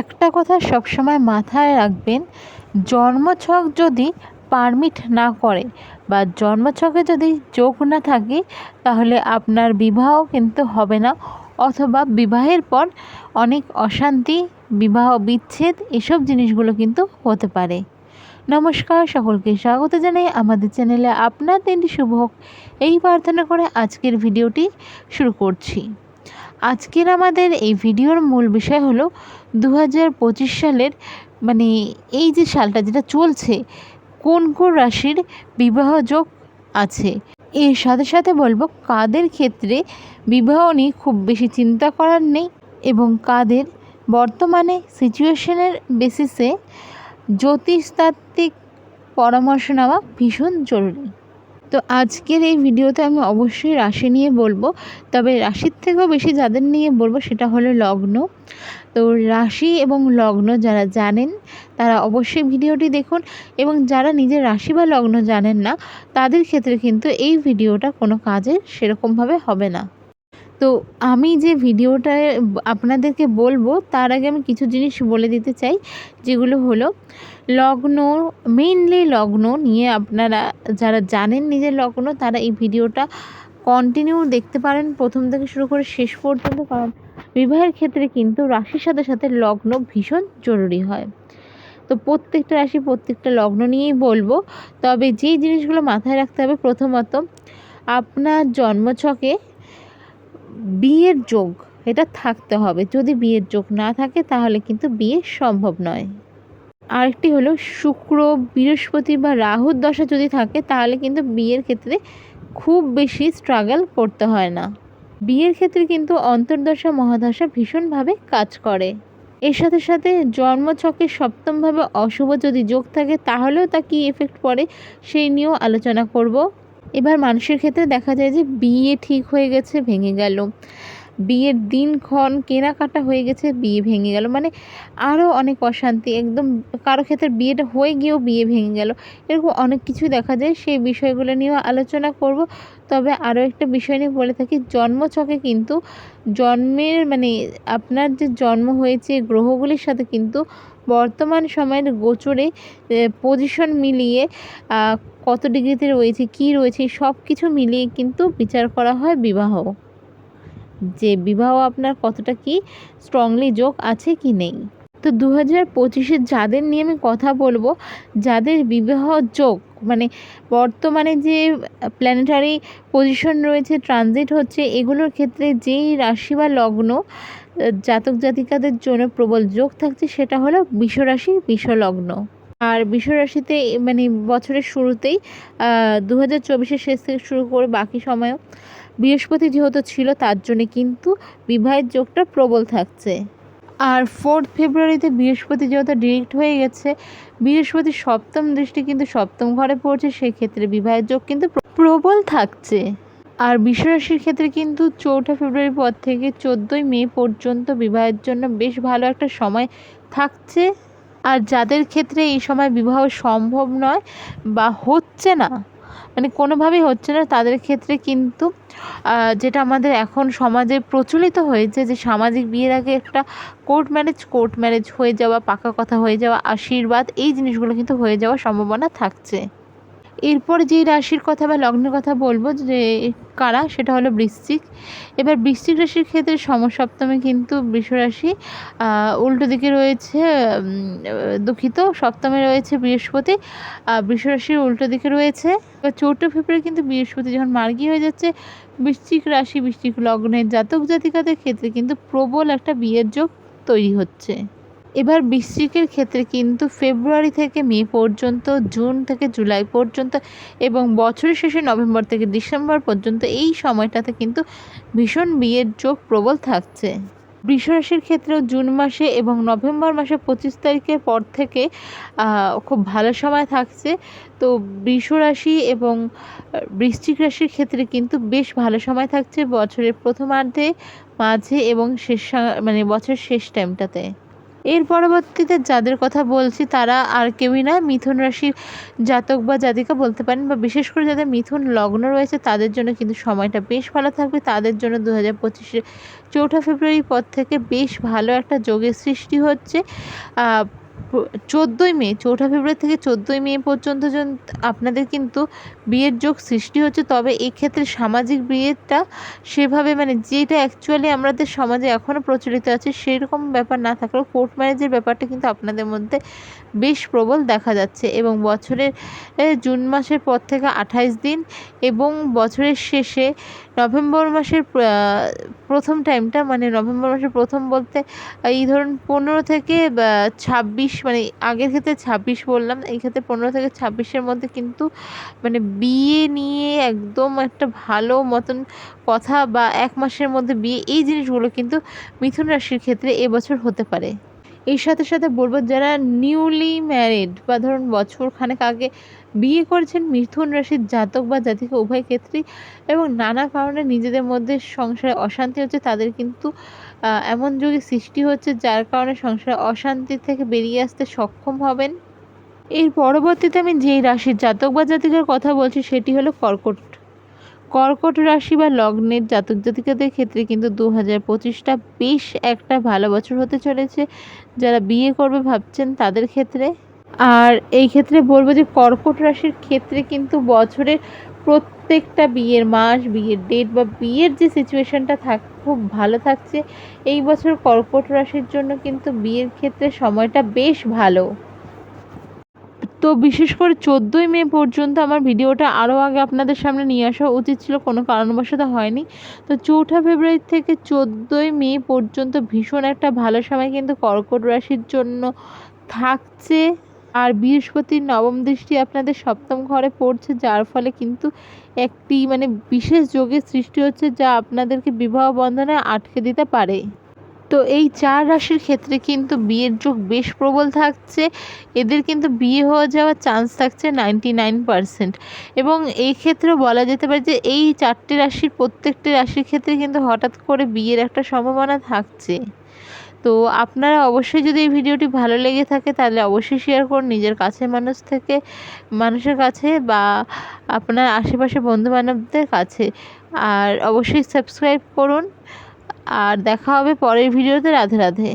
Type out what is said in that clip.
একটা কথা সবসময় মাথায় রাখবেন, জন্মছক যদি পারমিট না করে বা জন্মছকে যদি যোগ না থাকে, তাহলে আপনার বিবাহ কিন্তু হবে না। অথবা বিবাহের পর অনেক অশান্তি, বিবাহ বিচ্ছেদ এসব জিনিসগুলো কিন্তু হতে পারে। নমস্কার, সকলকে স্বাগত জানাই আমাদের চ্যানেলে। আপনার দিনটি শুভ হোক। এই প্রার্থনা করে আজকের ভিডিওটি শুরু করছি। আজকের আমাদের এই ভিডিওর মূল বিষয় হলো দু হাজার পঁচিশ সালের মানে এই যে সালটা যেটা চলছে, কোন কোন রাশির বিবাহ যোগ আছে? এর সাথে সাথে বলব কাদের ক্ষেত্রে বিবাহ নিয়ে খুব বেশি চিন্তা করার নেই এবং কাদের বর্তমানে সিচুয়েশনের বেসিসে জ্যোতিষতাত্ত্বিক পরামর্শ নেওয়া ভীষণ জরুরি। তো আজকের এই ভিডিওতে আমি অবশ্যই রাশি নিয়ে বলব। তবে রাশির থেকেও বেশি যাদের নিয়ে বলব সেটা হলো লগ্ন। তো রাশি এবং লগ্ন যারা জানেন, তারা অবশ্যই ভিডিওটি দেখুন এবং যারা নিজের রাশি বা লগ্ন জানেন না, তাদের ক্ষেত্রে কিন্তু এই ভিডিওটা কোনো কাজের সেরকমভাবে হবে না। তো আমি যে ভিডিওটা আপনাদেরকে বলব, তার আগে আমি কিছু জিনিস বলে দিতে চাই, যেগুলো হলো লগ্ন মেইনলি লগ্ন নিয়ে আপনারা যারা জানেন নিজের লগ্ন, তারা এই ভিডিওটা কন্টিনিউ দেখতে পারেন প্রথম থেকে শুরু করে শেষ পর্যন্ত, কারণ বিবাহের ক্ষেত্রে কিন্তু রাশির সাথে সাথে লগ্ন ভীষণ জরুরি হয়। তো প্রত্যেকটা রাশি প্রত্যেকটা লগ্ন নিয়েই বলব, তবে যেই জিনিসগুলো মাথায় রাখতে হবে প্রথমত, আপনার জন্মছকে বিয়ের যোগ, এটা থাকতে হবে। যদি বিয়ের যোগ না থাকে, তাহলে কিন্তু বিয়ে সম্ভব নয়। আরেকটি হলো, শুক্র, বৃহস্পতি বা রাহুর দশা যদি থাকে, তাহলে কিন্তু বিয়ের ক্ষেত্রে খুব বেশি স্ট্রাগল করতে হয় না। বিয়ের ক্ষেত্রে কিন্তু অন্তর্দশা, মহাদশা ভীষণভাবে কাজ করে। এর সাথে সাথে জন্মছকে সপ্তমভাবে অশুভ যদি যোগ থাকে, তাহলেও তা কী এফেক্ট পড়ে, সেই নিয়েও আলোচনা করব। এবার মানুষের ক্ষেত্রে দেখা যায় যে বিয়ে ঠিক হয়ে গেছে, ভেঙে গেল। বিয়ের দিনক্ষণ কেনাকাটা হয়ে গেছে, বিয়ে ভেঙে গেল। মানে আরও অনেক অশান্তি, একদম কারও ক্ষেত্রে বিয়েটা হয়ে গিয়েও বিয়ে ভেঙে গেল। এরকম অনেক কিছু দেখা যায়, সেই বিষয়গুলো নিয়েও আলোচনা করব। তবে আরও একটা বিষয় নিয়ে বলে থাকি, জন্মছকে কিন্তু জন্মের মানে আপনার যে জন্ম হয়েছে, গ্রহগুলির সাথে কিন্তু বর্তমান সময়ের গোচরে পজিশন মিলিয়ে কত ডিগ্রিতে রয়েছে, কি রয়েছে সব কিছু মিলিয়ে কিন্তু বিচার করা হয় বিবাহ। যে বিবাহ আপনার কতটা কি স্ট্রংলি যোগ আছে কি নেই। তো দু হাজার পঁচিশে যাদের নিয়ে আমি কথা বলব, যাদের বিবাহ যোগ মানে বর্তমানে যে প্ল্যানেটারি পজিশন রয়েছে ট্রানজিট হচ্ছে, এগুলোর ক্ষেত্রে যেই রাশি বা লগ্ন জাতক জাতিকাদের জন্য প্রবল যোগ থাকছে, সেটা হলো বিশ্বরাশি, বিশ্বলগ্ন। আর বিশ্বরাশিতে মানে বছরের শুরুতেই দু হাজার চব্বিশের শেষ থেকে শুরু করে বাকি সময়ও বৃহস্পতি যেহেতু ছিল, তার জন্যে কিন্তু বিবাহের যোগটা প্রবল থাকছে। আর ফোর্থ ফেব্রুয়ারিতে বৃহস্পতি যেহেতু ডিরেক্ট হয়ে গেছে বৃহস্পতির সপ্তম দৃষ্টি কিন্তু সপ্তম ঘরে পড়ছে, সেক্ষেত্রে বিবাহের যোগ কিন্তু প্রবল থাকছে। আর বিশ্বরাশির ক্ষেত্রে কিন্তু চৌঠা ফেব্রুয়ারির পর থেকে চোদ্দোই মে পর্যন্ত বিবাহের জন্য বেশ ভালো একটা সময় থাকছে। আর যাদের ক্ষেত্রে এই সময় বিবাহ সম্ভব নয় বা হচ্ছে না মানে কোনোভাবেই হচ্ছে না, তাদের ক্ষেত্রে কিন্তু যেটা আমাদের এখন সমাজে প্রচলিত হয়েছে যে সামাজিক বিয়ের আগে একটা কোর্ট ম্যারেজ কোর্ট ম্যারেজ হয়ে যাওয়া, পাকা কথা হয়ে যাওয়া, আশীর্বাদ, এই জিনিসগুলো কিন্তু হয়ে যাওয়ার সম্ভাবনা থাকছে। এরপর যে রাশির কথা বা লগ্নের কথা বলব যে কারা, সেটা হলো বৃশ্চিক। এবার বৃশ্চিক রাশির ক্ষেত্রে সমসপ্তমে কিন্তু বৃষরাশি উল্টো দিকে রয়েছে দুঃখিত, সপ্তমে রয়েছে বৃহস্পতি বৃষরাশির উল্টো দিকে রয়েছে। এবার চৌঠা ফেব্রুয়ারি কিন্তু বৃহস্পতি যখন মার্গী হয়ে যাচ্ছে, বৃশ্চিক রাশি, বৃশ্চিক লগ্নের জাতক জাতিকাদের ক্ষেত্রে কিন্তু প্রবল একটা বিয়ের যোগ তৈরি হচ্ছে। এবার বৃশ্চিকের ক্ষেত্রে কিন্তু ফেব্রুয়ারি থেকে মে পর্যন্ত, জুন থেকে জুলাই পর্যন্ত এবং বছরের শেষে নভেম্বর থেকে ডিসেম্বর পর্যন্ত এই সময়টাতে কিন্তু ভীষণ বিয়ের যোগ প্রবল থাকছে। বৃষরাশির ক্ষেত্রেও জুন মাসে এবং নভেম্বর মাসে পঁচিশ তারিখের পর থেকে খুব ভালো সময় থাকছে। তো বৃষরাশি এবং বৃশ্চিক রাশির ক্ষেত্রে কিন্তু বেশ ভালো সময় থাকছে বছরের প্রথমার্ধে, মাঝে এবং শেষ মানে বছরের শেষ টাইমটাতে এর পরবর্তীতে যাদের কথা বলছি, তারা আর কেউই না, মিথুন রাশির জাতক বা জাতিকা বলতে পারেন বা বিশেষ করে যাদের মিথুন লগ্ন রয়েছে, তাদের জন্য কিন্তু সময়টা বেশ ভালো থাকবে। তাদের জন্য দু হাজার পঁচিশে চৌঠা ফেব্রুয়ারির পর থেকে বেশ ভালো একটা যোগের সৃষ্টি হচ্ছে। চোদ্দোই মে, চৌঠা ফেব্রুয়ারি থেকে চোদ্দোই মে পর্যন্ত আপনাদের কিন্তু বিয়ের যোগ সৃষ্টি হচ্ছে, তবে এক্ষেত্রে সামাজিক বিয়েটা সেভাবে মানে যেটা অ্যাকচুয়ালি আমাদের সমাজে এখনও প্রচলিত আছে সেই রকম ব্যাপার না থাকলেও কোর্ট ম্যারেজের ব্যাপারটা কিন্তু আপনাদের মধ্যে বেশ প্রবল দেখা যাচ্ছে এবং বছরের জুন মাসের পর থেকে আঠাইশ দিন এবং বছরের শেষে নভেম্বর মাসের প্রথম টাইমটা মানে নভেম্বর মাসের প্রথম বলতে, এই ধরুন পনেরো থেকে ছাব্বিশ মানে আগের ক্ষেত্রে ছাব্বিশ বললাম, এই ক্ষেত্রে পনেরো থেকে ছাব্বিশের মধ্যে কিন্তু মানে বিয়ে নিয়ে একদম একটা ভালো মতন কথা বা এক মাসের মধ্যে বিয়ে, এই জিনিসগুলো কিন্তু মিথুন রাশির ক্ষেত্রে এবছর হতে পারে। এর সাথে সাথে বলব, যারা নিউলি ম্যারিড বা ধরুন বছর খানেক আগে বিয়ে করেছেন মিথুন রাশির জাতক বা জাতিকা উভয় ক্ষেত্রেই এবং নানা কারণে নিজেদের মধ্যে সংসারে অশান্তি হচ্ছে। তাদের কিন্তু এমন যুগে সৃষ্টি হচ্ছে যার কারণে সংসারে অশান্তি থেকে বেরিয়ে আসতে সক্ষম হবেন। এর পরবর্তীতে আমি যেই রাশির জাতক বা জাতিকার কথা বলছি সেটি হলো কর্কট। কর্কট রাশি বা লগ্নের জাতক জাতিকাদের ক্ষেত্রে কিন্তু দু হাজার পঁচিশটা বেশ একটা ভালো বছর হতে চলেছে। যারা বিয়ে করবে ভাবছেন তাদের ক্ষেত্রে আর এই ক্ষেত্রে বলব যে কর্কট রাশির ক্ষেত্রে কিন্তু বছরের প্রত্যেকটা বিয়ের মাস, বিয়ের ডেট বা বিয়ের যে সিচুয়েশানটা থাক, খুব ভালো থাকছে। এই বছর কর্কট রাশির জন্য কিন্তু বিয়ের ক্ষেত্রে সময়টা বেশ ভালো। তো বিশেষ করে চোদ্দোই মে পর্যন্ত আমার ভিডিওটা আরও আগে আপনাদের সামনে নিয়ে আসা উচিত ছিল, কোনো কারণবশত হয়নি। তো চৌঠা ফেব্রুয়ারি থেকে চোদ্দোই মে পর্যন্ত ভীষণ একটা ভালো সময় কিন্তু কর্কট রাশির জন্য থাকছে। আর বৃহস্পতির নবম দৃষ্টি আপনাদের সপ্তম ঘরে পড়ছে, যার ফলে কিন্তু একটি মানে বিশেষ যোগের সৃষ্টি হচ্ছে, যা আপনাদেরকে বিবাহ বন্ধনে আটকে দিতে পারে। তো এই চার রাশির ক্ষেত্রে কিন্তু বিয়ের যোগ বেশ প্রবল থাকছে। এদের কিন্তু বিয়ে হয়ে যাওয়ার চান্স থাকছে নাইনটি নাইন পারসেন্ট এবং এই ক্ষেত্রেও বলা যেতে পারে যে এই চারটে রাশির প্রত্যেকটি রাশির ক্ষেত্রে কিন্তু হঠাৎ করে বিয়ের একটা সম্ভাবনা থাকছে। তো আপনারা অবশ্যই যদি এই ভিডিওটি ভালো লেগে থাকে, তাহলে অবশ্যই শেয়ার করুন নিজের কাছের মানুষ থেকে, মানুষের কাছে বা আপনার আশেপাশে বন্ধুবান্ধবদের কাছে। আর অবশ্যই সাবস্ক্রাইব করুন। আর দেখা হবে পরের ভিডিওতে। রাধে রাধে।